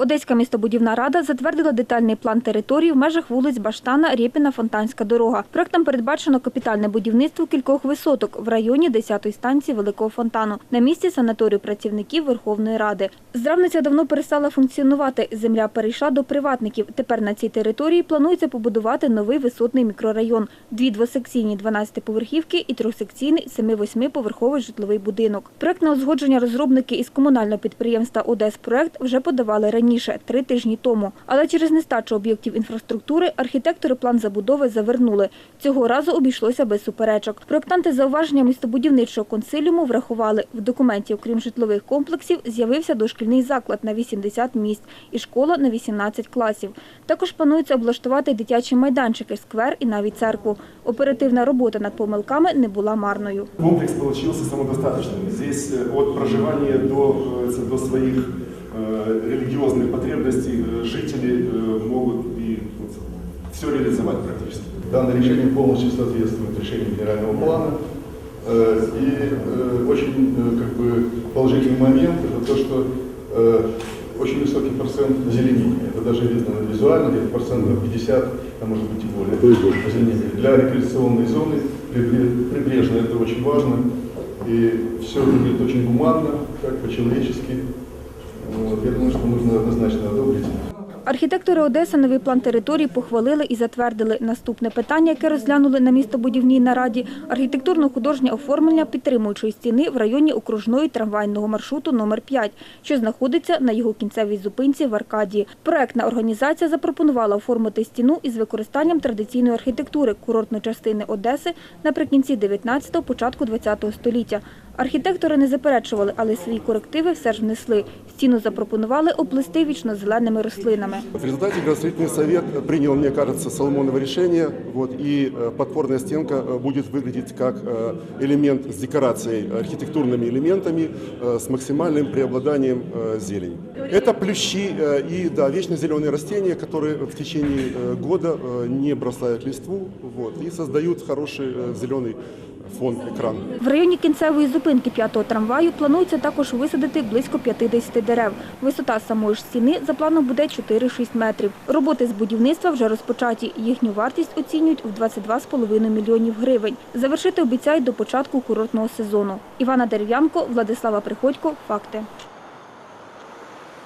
Одеська містобудівна рада затвердила детальний план території в межах вулиць Баштана, Рєпіна, Фонтанська дорога. Проектом передбачено капітальне будівництво кількох висоток в районі 10-ї станції Великого фонтану на місці санаторію працівників Верховної Ради. Здравниця давно перестала функціонувати. Земля перейшла до приватників. Тепер на цій території планується побудувати новий висотний мікрорайон, дві двосекційні 12-поверхівки і трьохсекційний 7-8-поверховий житловий будинок. Проект на узгодження розробники із комунального підприємства «Одеспроект» вже подавали раніше, три тижні тому. Але через нестачу об'єктів інфраструктури архітектори план забудови завернули. Цього разу обійшлося без суперечок. Проектанти зауваження містобудівничого консиліуму врахували. В документі, окрім житлових комплексів, з'явився дошкільний заклад на 80 місць і школа на 18 класів. Також планується облаштувати дитячі майданчики, сквер і навіть церкву. Оперативна робота над помилками не була марною. Комплекс получился самодостаточным. Здесь э, от проживания до, э, это, до своих э, религиозных потребностей э, жители э, могут и все реализовать практически. Данное решение полностью соответствует решению генерального плана. И очень как бы, положительный момент это то, что очень высокий процент озеленения. Это даже видно визуально, где-то процентов 50, а может быть и более озеленения. Для рекреационной зоны прибре- прибрежной это очень важно. И все выглядит очень гуманно, как по-человечески. Я думаю, что нужно однозначно одобрить. Архітектори Одеси новий план території похвалили і затвердили. Наступне питання, яке розглянули на містобудівній нараді – архітектурно-художнє оформлення підтримуючої стіни в районі окружної трамвайного маршруту номер 5 що знаходиться на його кінцевій зупинці в Аркадії. Проектна організація запропонувала оформити стіну із використанням традиційної архітектури курортної частини Одеси наприкінці 19-го, початку 20-го століття. Архітектори не заперечували, але свої корективи все ж внесли. Стіну запропонували оплести вічно-зеленими рослинами. В результате градостроительный совет принял, мне кажется, Соломоново решение, вот, и э, подпорная стенка э, будет выглядеть как э, элемент с декорацией, архитектурными элементами, э, с максимальным преобладанием э, зелени. Это плющи э, и да, вечно зеленые растения, которые в течение э, года э, не бросают листву вот, и создают хороший э, зеленый фон екран. В районі кінцевої зупинки п'ятого трамваю планується також висадити близько 50 дерев. Висота самої ж стіни за планом буде 4-6 метрів. Роботи з будівництва вже розпочаті. Їхню вартість оцінюють в 22,5 мільйонів гривень. Завершити обіцяють до початку курортного сезону. Івана Дерев'янко, Владислава Приходько. Факти.